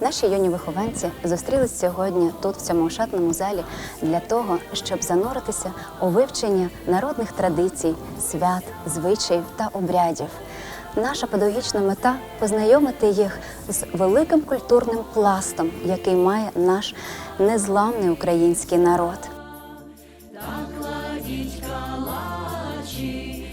Наші юні вихованці зустрілись сьогодні тут, в цьому шатному залі, для того, щоб зануритися у вивчення народних традицій, свят, звичаїв та обрядів. Наша педагогічна мета познайомити їх з великим культурним пластом, який має наш незламний український народ. Кладіть калачі